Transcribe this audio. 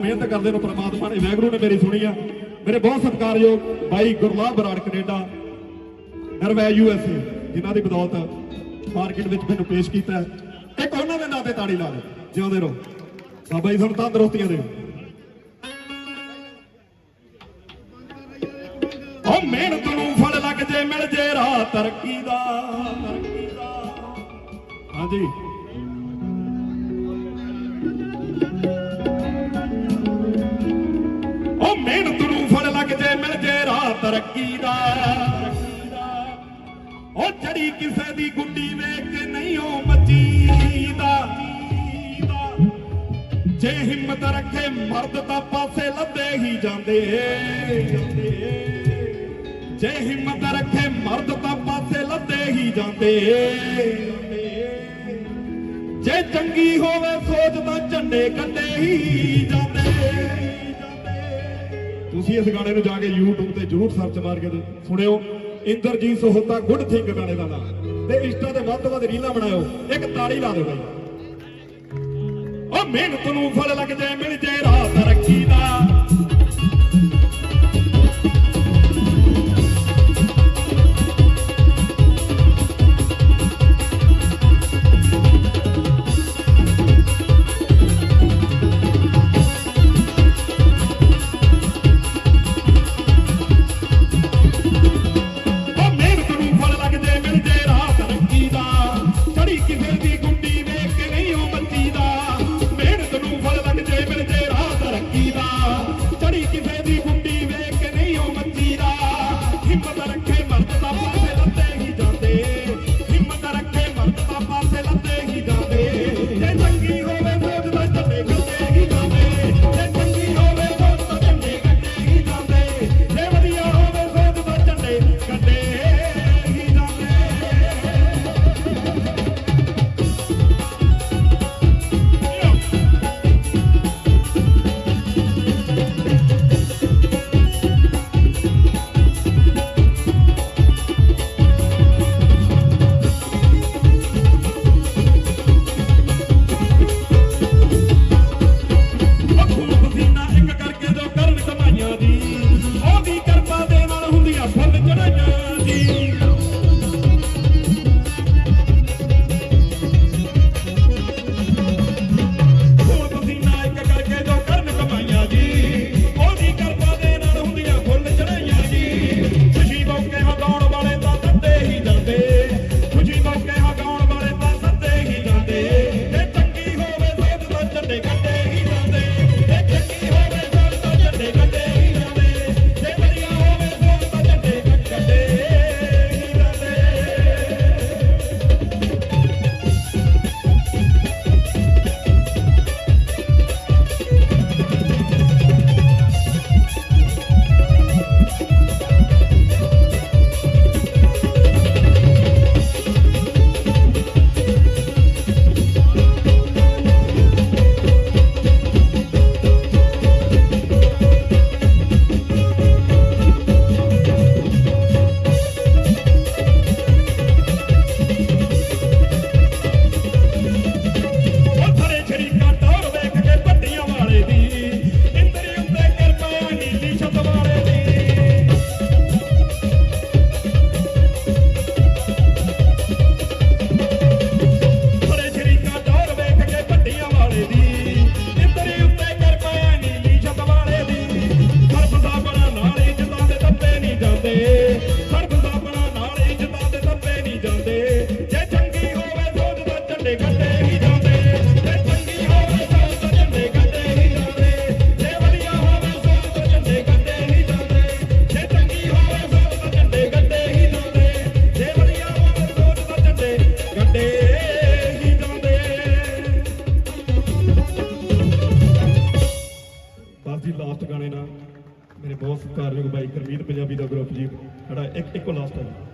ਮਿਹਨਤ ਕਰਦੇ ਨੂੰ ਪ੍ਰਮਾਤਮਾ ਨੇ, ਵੈਗਰੂ ਨੇ ਮੇਰੀ ਸੁਣੀ ਆ। ਮੇਰੇ ਬਹੁਤ ਸਤਿਕਾਰਯੋਗ ਬਾਈ ਗੁਰਲਾਬ ਬਰਾੜ, ਕੈਨੇਡਾ, ਨਰਵੈ ਯੂ ਜਿਨ੍ਹਾਂ ਦੀ ਬਦੌਲਤ ਮਾਰਕੀਟ ਵਿੱਚ ਮੈਨੂੰ ਪੇਸ਼ ਕੀਤਾ ਇੱਕ ਉਹਨਾਂ ਦੇ ਨਾਂ ਤੇ ਤਾੜੀ ਲਾ ਦਿਓ, ਜਿਉਂਦੇ ਰਹੋ। ਬਾਬਾ ਜੀ, ਤੁਹਾਨੂੰ ਤੰਦਰੁਸਤੀਆਂ ਦੇ ਉਹ ਮਿਹਨਤ ਨੂੰ ਫਲ ਲੱਗ ਜੇ, ਮਿਲ ਜੇ ਰਾਹ ਤਰੱਕੀ ਦਾ ਤਰੱਕੀ ਦਾ। ਹਾਂਜੀ। ਮਿਹਨਤ ਨੂੰ ਫਲ ਲੱਗ ਜੇ, ਮਿਲ ਜੇ ਰਾਹ ਤਰੱਕੀ ਦਾ। ਉਹ ਜੜੀ ਕਿਸੇ ਦੀ ਗੁੱਡੀ ਵੇਖ ਕੇ ਨਹੀਂ ਉਹ ਮੱਚੀ ਦਾ ਜੇ ਹਿੰਮਤ ਰੱਖੇ ਮਰਦ ਤਾਂ ਪਾਸੇ ਲੱਦੇ ਹੀ ਜਾਂਦੇ। ਜੇ ਹਿੰਮਤ ਰੱਖੇ ਮਰਦ ਤਾਂ ਪਾਸੇ ਲੱਦੇ ਹੀ ਜਾਂਦੇ। ਜੇ ਚੰਗੀ ਹੋਵੇ ਸੋਚ ਤਾਂ ਝੰਡੇ ਕੱਢੇ ਹੀ ਜਾਂਦੇ। ਤੁਸੀਂ ਇਸ ਗਾਣੇ ਨੂੰ ਜਾ ਕੇ YouTube ਤੇ ਜਰੂਰ ਸਰਚ ਮਾਰ ਕੇ ਸੁਣਿਓ। ਇੰਦਰਜੀਤ ਸੋਹਤਾ ਗੁੱਡ ਥਿੰਕ ਗਾਣੇ ਦਾ ਨਾਮ। ਤੇ ਇੰਸਟਾ ਤੇ ਵੱਧ ਤੋਂ ਵੱਧ ਰੀਲਾਂ ਬਣਾਇਓ। ਇੱਕ ਤਾੜੀ ਲਾ ਦਿਓ ਬਾਈ। ਉਹ ਮਿਹਨਤ ਨੂੰ ਫਲ ਲੱਗ ਜਾਏ, ਮਿਲ ਜੇ ਅੱਜ ਦੀ ਲਾਸਟ ਗਾਣੇ ਨਾਲ ਮੇਰੇ ਬਹੁਤ ਸਤਿਕਾਰਯੋਗ ਬਾਈ ਕਰਮੀਤ ਪੰਜਾਬੀ ਦਾ ਗਰੁੱਪ ਜੀ ਸਾਡਾ ਇੱਕ, ਇੱਕੋ ਲਾਸਟ ਹੈ